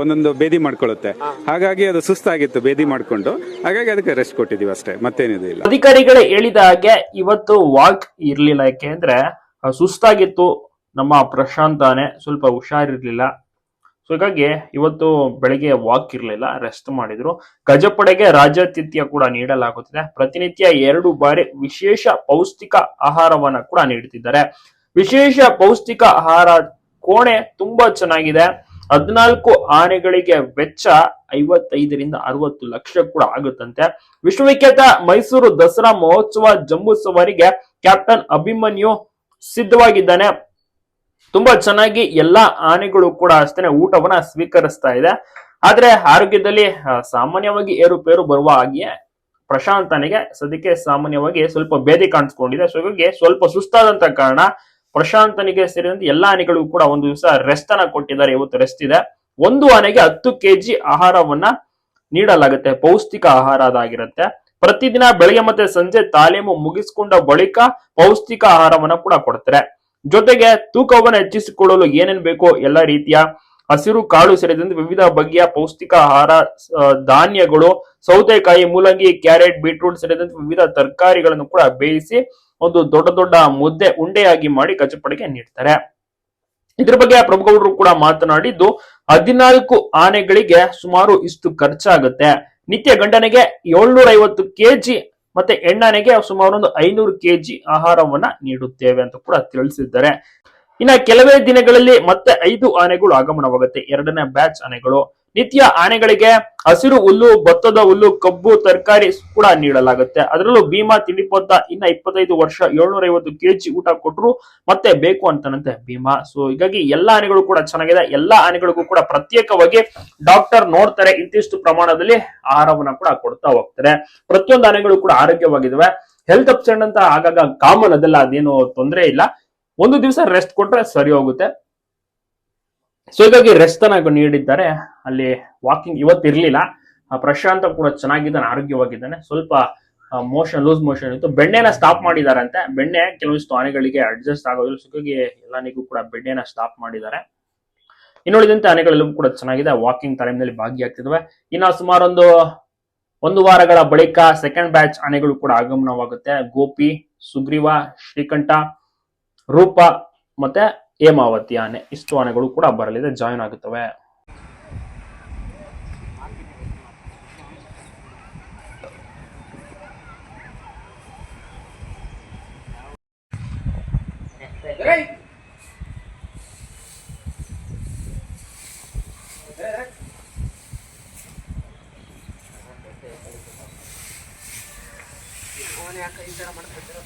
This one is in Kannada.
ಒಂದೊಂದು ಬೇದಿ ಮಾಡ್ಕೊಳ್ಳುತ್ತೆ. ಹಾಗಾಗಿ ಅದು ಸುಸ್ತಾಗಿತ್ತು ಬೇದಿ ಮಾಡ್ಕೊಂಡು. ಹಾಗಾಗಿ ಅದಕ್ಕೆ ರೆಸ್ಟ್ ಕೊಟ್ಟಿದೀವಿ ಅಷ್ಟೇ. ಮತ್ತೇನಿದೆ ಇಲ್ಲ. ಅಧಿಕಾರಿಗಳೇ ಹೇಳಿದ ಹಾಗೆ ಇವತ್ತು ವಾಕ್ ಇರ್ಲಿಲ್ಲ. ಯಾಕೆಂದ್ರೆ ಆ, ಸುಸ್ತಾಗಿತ್ತು. ನಮ್ಮ ಪ್ರಶಾಂತಾನೆ ಸ್ವಲ್ಪ ಹುಷಾರಿರ್ಲಿಲ್ಲ. ಸೊ ಹಾಗಾಗಿ ಇವತ್ತು ಬೆಳಿಗ್ಗೆ ವಾಕ್ ಇರ್ಲಿಲ್ಲ. ರೆಸ್ಟ್ ಮಾಡಿದ್ರು. ಗಜಪಡೆಗೆ ರಾಜ್ಯಾತಿಥ್ಯ ಕೂಡ ನೀಡಲಾಗುತ್ತಿದೆ. ಪ್ರತಿನಿತ್ಯ ಎರಡು ಬಾರಿ ವಿಶೇಷ ಪೌಷ್ಟಿಕ ಆಹಾರವನ್ನ ಕೂಡ ನೀಡುತ್ತಿದ್ದಾರೆ ವಿಶೇಷ ಪೌಷ್ಟಿಕ ಆಹಾರ ಕೋಣೆ ತುಂಬಾ ಚೆನ್ನಾಗಿದೆ. ಹದಿನಾಲ್ಕು ಆನೆಗಳಿಗೆ ವೆಚ್ಚ ಐವತ್ತೈದರಿಂದ ಅರವತ್ತು ಲಕ್ಷ ಕೂಡ ಆಗುತ್ತಂತೆ. ವಿಶ್ವವಿಖ್ಯಾತ ಮೈಸೂರು ದಸರಾ ಮಹೋತ್ಸವ ಜಂಬೂ ಸವಾರಿಗೆ ಕ್ಯಾಪ್ಟನ್ ಅಭಿಮನ್ಯು ಸಿದ್ಧವಾಗಿದ್ದಾನೆ. ತುಂಬಾ ಚೆನ್ನಾಗಿ ಎಲ್ಲಾ ಆನೆಗಳು ಕೂಡ ಅಷ್ಟೇ ಊಟವನ್ನ ಸ್ವೀಕರಿಸ್ತಾ ಇದೆ. ಆದ್ರೆ ಆರೋಗ್ಯದಲ್ಲಿ ಸಾಮಾನ್ಯವಾಗಿ ಏರುಪೇರು ಬರುವ ಹಾಗೆಯೇ ಪ್ರಶಾಂತನಿಗೆ ಸದ್ಯಕ್ಕೆ ಸಾಮಾನ್ಯವಾಗಿ ಸ್ವಲ್ಪ ಬೇದಿ ಕಾಣಿಸ್ಕೊಂಡಿದೆ. ಸೊ ಸ್ವಲ್ಪ ಸುಸ್ತಾದಂತ ಕಾರಣ ಪ್ರಶಾಂತನಿಗೆ ಸೇರಿದಂತೆ ಎಲ್ಲಾ ಆನೆಗಳಿಗೂ ಕೂಡ ಒಂದು ದಿವಸ ರೆಸ್ಟ್ ಅನ್ನ ಕೊಟ್ಟಿದ್ದಾರೆ. ಇವತ್ತು ರೆಸ್ಟ್ ಇದೆ. ಒಂದು ಆನೆಗೆ ಹತ್ತು ಕೆಜಿ ಆಹಾರವನ್ನ ನೀಡಲಾಗುತ್ತೆ. ಪೌಷ್ಟಿಕ ಆಹಾರ ಅದಾಗಿರುತ್ತೆ. ಪ್ರತಿದಿನ ಬೆಳಗ್ಗೆ ಮತ್ತೆ ಸಂಜೆ ತಾಲೀಮು ಮುಗಿಸಿಕೊಂಡ ಬಳಿಕ ಪೌಷ್ಟಿಕ ಆಹಾರವನ್ನ ಕೂಡ ಕೊಡ್ತಾರೆ. ಜೊತೆಗೆ ತೂಕವನ್ನು ಹೆಚ್ಚಿಸಿಕೊಳ್ಳಲು ಏನೇನ್ ಬೇಕೋ ಎಲ್ಲ ರೀತಿಯ ಹಸಿರು ಕಾಳು ಸೇರಿದಂತೆ ವಿವಿಧ ಬಗೆಯ ಪೌಷ್ಟಿಕ ಆಹಾರ ಧಾನ್ಯಗಳು, ಸೌತೆಕಾಯಿ, ಮೂಲಂಗಿ, ಕ್ಯಾರೆಟ್, ಬೀಟ್ರೂಟ್ ಸೇರಿದಂತೆ ವಿವಿಧ ತರಕಾರಿಗಳನ್ನು ಕೂಡ ಬೇಯಿಸಿ ಒಂದು ದೊಡ್ಡ ದೊಡ್ಡ ಮುದ್ದೆ ಉಂಡೆಯಾಗಿ ಮಾಡಿ ಗಜಪಡೆಗೆ ನೀಡ್ತಾರೆ. ಇದ್ರ ಬಗ್ಗೆ ಪ್ರಭುಗೌಡರು ಕೂಡ ಮಾತನಾಡಿದ್ದು, ಹದಿನಾಲ್ಕು ಆನೆಗಳಿಗೆ ಸುಮಾರು ಇಷ್ಟು ಖರ್ಚಾಗುತ್ತೆ. ನಿತ್ಯ ಗಂಡನಿಗೆ ಏಳ್ನೂರ ಐವತ್ತು ಕೆಜಿ ಮತ್ತೆ ಹೆಣ್ಣನೆಗೆ ಸುಮಾರು ಒಂದು ಐನೂರು ಕೆಜಿ ಆಹಾರವನ್ನ ನೀಡುತ್ತೇವೆ ಅಂತ ಕೂಡ ತಿಳಿಸಿದ್ದಾರೆ. ಇನ್ನ ಕೆಲವೇ ದಿನಗಳಲ್ಲಿ ಮತ್ತೆ ಐದು ಆನೆಗಳು ಆಗಮನವಾಗುತ್ತೆ. ಎರಡನೇ ಬ್ಯಾಚ್ ಆನೆಗಳು. ನಿತ್ಯ ಆನೆಗಳಿಗೆ ಹಸಿರು ಹುಲ್ಲು, ಭತ್ತದ ಹುಲ್ಲು, ಕಬ್ಬು, ತರಕಾರಿ ಕೂಡ ನೀಡಲಾಗುತ್ತೆ. ಅದರಲ್ಲೂ ಭೀಮಾ ತಿಂಡಿಪೊತ್ತ ಇನ್ನ ಇಪ್ಪತ್ತೈದು ವರ್ಷ ಏಳ್ನೂರ ಐವತ್ತು ಕೆಜಿ ಊಟ ಕೊಟ್ಟರು ಮತ್ತೆ ಬೇಕು ಅಂತಾನಂತೆ ಭೀಮಾ. ಸೊ ಹೀಗಾಗಿ ಎಲ್ಲಾ ಆನೆಗಳು ಕೂಡ ಚೆನ್ನಾಗಿದೆ. ಎಲ್ಲಾ ಆನೆಗಳಿಗೂ ಕೂಡ ಪ್ರತ್ಯೇಕವಾಗಿ ಡಾಕ್ಟರ್ ನೋಡ್ತಾರೆ, ಇಂತಿಷ್ಟು ಪ್ರಮಾಣದಲ್ಲಿ ಆಹಾರವನ್ನ ಕೂಡ ಕೊಡ್ತಾ ಹೋಗ್ತಾರೆ. ಪ್ರತಿಯೊಂದು ಆನೆಗಳು ಕೂಡ ಆರೋಗ್ಯವಾಗಿದ್ದಾವೆ ಹೆಲ್ತ್ ಅಪ್ಸೆಂಟ್ ಅಂತ ಆಗಾಗ ಕಾಮನ್ ಅದೆಲ್ಲ ಅದೇನು ತೊಂದರೆ ಇಲ್ಲ. ಒಂದು ದಿವಸ ರೆಸ್ಟ್ ಕೊಟ್ರೆ ಸರಿ ಹೋಗುತ್ತೆ. ಸೊ ಹೀಗಾಗಿ ರೆಸ್ಟ್ ಅನ್ನ ನೀಡಿದ್ದಾರೆ. ಅಲ್ಲಿ ವಾಕಿಂಗ್ ಇವತ್ತು ಇರ್ಲಿಲ್ಲ. ಪ್ರಶಾಂತ ಕೂಡ ಚೆನ್ನಾಗಿದ್ದಾನೆ, ಆರೋಗ್ಯವಾಗಿದ್ದಾನೆ. ಸ್ವಲ್ಪ ಮೋಷನ್ ಲೂಸ್ ಮೋಷನ್ ಇತ್ತು. ಬೆಣ್ಣೆನ ಸ್ಟಾಪ್ ಮಾಡಿದಾರಂತೆ. ಬೆಣ್ಣೆ ಕೆಲವೊಂದಿಷ್ಟು ಆನೆಗಳಿಗೆ ಅಡ್ಜಸ್ಟ್ ಆಗೋದಿಲ್ಲ. ಸೊ ಎಲ್ಲಾನಿಗೂ ಕೂಡ ಬೆಣ್ಣೆನ ಸ್ಟಾಪ್ ಮಾಡಿದ್ದಾರೆ. ಇನ್ನುಳಿದಂತೆ ಆನೆಗಳೆಲ್ಲವೂ ಕೂಡ ಚೆನ್ನಾಗಿದೆ. ವಾಕಿಂಗ್ ಟೈಮ್ನಲ್ಲಿ ಭಾಗಿಯಾಗ್ತಿದ್ದಾವೆ. ಇನ್ನು ಸುಮಾರೊಂದು ಒಂದು ವಾರಗಳ ಬಳಿಕ ಸೆಕೆಂಡ್ ಬ್ಯಾಚ್ ಆನೆಗಳು ಕೂಡ ಆಗಮನವಾಗುತ್ತೆ. ಗೋಪಿ, ಸುಗ್ರೀವ, ಶ್ರೀಕಂಠ, ರೂಪ ಮತ್ತೆ ಹೇಮಾವತಿ ಆನೆ ಇಷ್ಟು ಆನೆಗಳು ಕೂಡ ಬರಲಿದೆ ಜಾಯಿನ್ ಆಗುತ್ತವೆ. ಯಾಕೆ ಈ ಥರ ಮಾಡ್ಕೊತಿರೋ